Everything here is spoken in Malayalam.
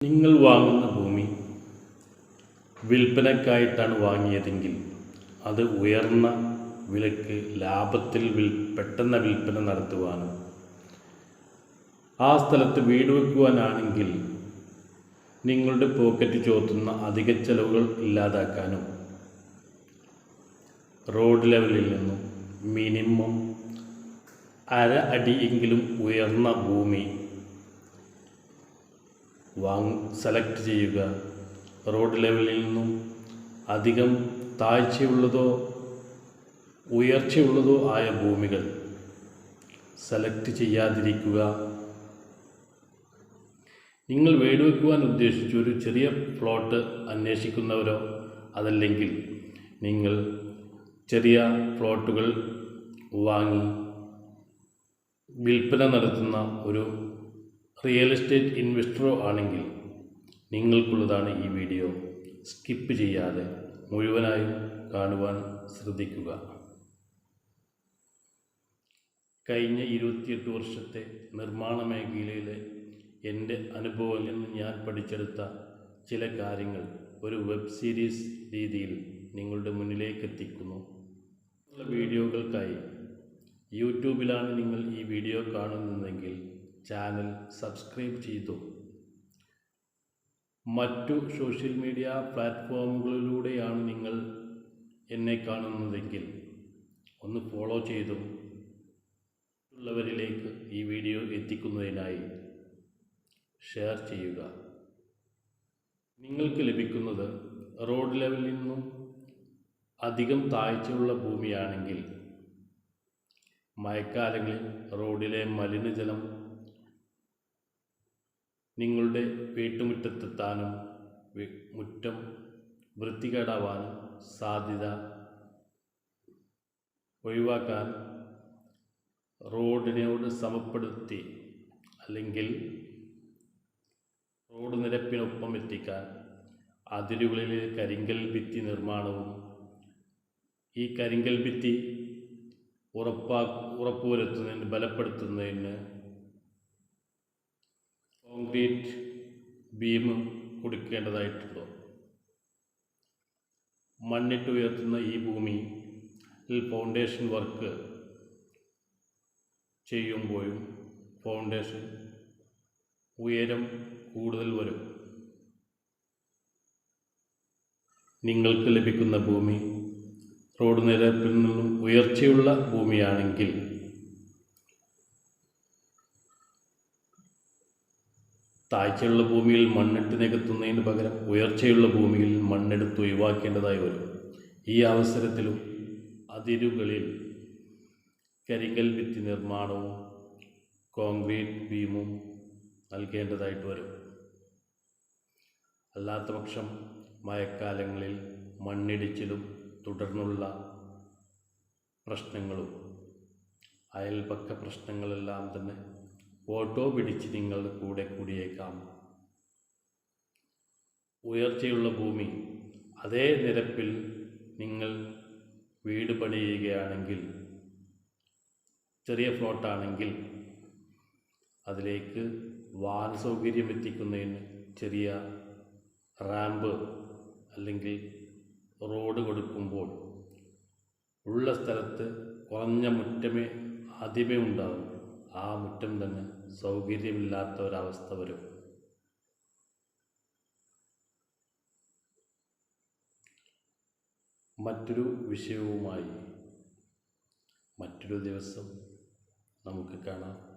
നിങ്ങൾ വാങ്ങുന്ന ഭൂമി വിൽപ്പനക്കായിട്ടാണ് വാങ്ങിയതെങ്കിൽ അത് ഉയർന്ന വിലക്ക് ലാഭത്തിൽ വിൽ പെട്ടെന്ന് വിൽപ്പന നടത്തുവാനും ആ സ്ഥലത്ത് വീട് വെക്കുവാനാണെങ്കിൽ നിങ്ങളുടെ പോക്കറ്റ് ചോർത്തുന്ന അധിക ചെലവുകൾ ഇല്ലാതാക്കാനും റോഡ് ലെവലിൽ നിന്നും മിനിമം അര അടിയെങ്കിലും ഉയർന്ന ഭൂമി വാങ് സെലക്ട് ചെയ്യുക. റോഡ് ലെവലിൽ നിന്നും അധികം താഴ്ചയുള്ളതോ ഉയർച്ചയുള്ളതോ ആയ ഭൂമികൾ സെലക്ട് ചെയ്യാതിരിക്കുക. നിങ്ങൾ വീട് ഉദ്ദേശിച്ച ഒരു ചെറിയ പ്ലോട്ട് അന്വേഷിക്കുന്നവരോ അതല്ലെങ്കിൽ നിങ്ങൾ ചെറിയ പ്ലോട്ടുകൾ വാങ്ങി വിൽപ്പന നടത്തുന്ന ഒരു റിയൽ എസ്റ്റേറ്റ് ഇൻവെസ്റ്ററോ ആണെങ്കിൽ നിങ്ങൾക്കുള്ളതാണ് ഈ വീഡിയോ. സ്കിപ്പ് ചെയ്യാതെ മുഴുവനായും കാണുവാൻ ശ്രദ്ധിക്കുക. കഴിഞ്ഞ ഇരുപത്തിയെട്ട് വർഷത്തെ നിർമ്മാണ മേഖലയിലെ എന്റെ അനുഭവങ്ങളിൽ നിന്ന് ഞാൻ പഠിച്ചെടുത്ത ചില കാര്യങ്ങൾ ഒരു വെബ് സീരീസ് രീതിയിൽ നിങ്ങളുടെ മുന്നിലേക്ക് എത്തിക്കുന്നു വീഡിയോകൾക്കായി യൂട്യൂബിലാണ് നിങ്ങൾ ഈ വീഡിയോ കാണുന്നതെങ്കിൽ ചാനൽ സബ്സ്ക്രൈബ് ചെയ്തു. മറ്റു സോഷ്യൽ മീഡിയ പ്ലാറ്റ്ഫോമുകളിലൂടെയാണ് നിങ്ങൾ എന്നെ കാണുന്നതെങ്കിൽ ഒന്ന് ഫോളോ ചെയ്തും ഉള്ളവരിലേക്ക് ഈ വീഡിയോ എത്തിക്കുന്നതിനായി ഷെയർ ചെയ്യുക. നിങ്ങൾക്ക് ലഭിക്കുന്നത് റോഡ് ലെവലിൽ നിന്നും അധികം താഴ്ചയുള്ള ഭൂമിയാണെങ്കിൽ മഴക്കാലങ്ങളിൽ റോഡിലെ മലിനജലം നിങ്ങളുടെ വീട്ടുമുറ്റത്തെത്താനും മുറ്റം വൃത്തികേടാവാനും സാധ്യത ഒഴിവാക്കാൻ റോഡിനോട് സമപ്പെടുത്തി അല്ലെങ്കിൽ റോഡ് നിരപ്പിനൊപ്പം എത്തിക്കാൻ അതിരുകളിൽ കരിങ്കൽ ഭിത്തി നിർമ്മാണവും ഈ കരിങ്കൽ ഭിത്തി ഉറപ്പാ ഉറപ്പുവരുത്തുന്നതിന് ബലപ്പെടുത്തുന്നതിന് കോൺക്രീറ്റ് ബീം കൊടുക്കേണ്ടതായിട്ടുണ്ടോ? മണ്ണിട്ട് ഉയർത്തുന്ന ഈ ഭൂമി ഫൗണ്ടേഷൻ വർക്ക് ചെയ്യുമ്പോഴും ഫൗണ്ടേഷൻ ഉയരം കൂടുതൽ വരും. നിങ്ങൾക്ക് ലഭിക്കുന്ന ഭൂമി റോഡ് നിരപ്പിൽ നിന്നും ഉയർച്ചയുള്ള ഭൂമിയാണെങ്കിൽ താഴ്ചയുള്ള ഭൂമിയിൽ മണ്ണിട്ട് നികത്തുന്നതിന് പകരം ഉയർച്ചയുള്ള ഭൂമിയിൽ മണ്ണെടുത്ത് ഒഴിവാക്കേണ്ടതായി വരും. ഈ അവസരത്തിലും അതിരുകളിൽ കരിങ്കൽ ഭിത്തി നിർമ്മാണവും കോൺക്രീറ്റ് ബീമും നൽകേണ്ടതായിട്ട് വരും. അല്ലാത്തപക്ഷം മഴക്കാലങ്ങളിൽ മണ്ണിടിച്ചിലും തുടർന്നുള്ള പ്രശ്നങ്ങളും അയൽപക്ക പ്രശ്നങ്ങളെല്ലാം തന്നെ ഓട്ടോ പിടിച്ച് നിങ്ങളുടെ കൂടെ കൂടിയേക്കാം. ഉയർച്ചയുള്ള ഭൂമി അതേ നിരപ്പിൽ നിങ്ങൾ വീട് പണിയുകയാണെങ്കിൽ ചെറിയ ഫ്ലോട്ടാണെങ്കിൽ അതിലേക്ക് വാഹന സൗകര്യം എത്തിക്കുന്നതിന് ചെറിയ റാമ്പ് അല്ലെങ്കിൽ റോഡ് കൊടുക്കുമ്പോൾ ഉള്ള സ്ഥലത്ത് കുറഞ്ഞ മുറ്റമേ ആദ്യമേ ഉണ്ടാകും ആ മുറ്റം തന്നെ സൗകര്യമില്ലാത്ത ഒരവസ്ഥ വരും. മറ്റൊരു വിഷയവുമായി മറ്റൊരു ദിവസം നമുക്ക് കാണാം.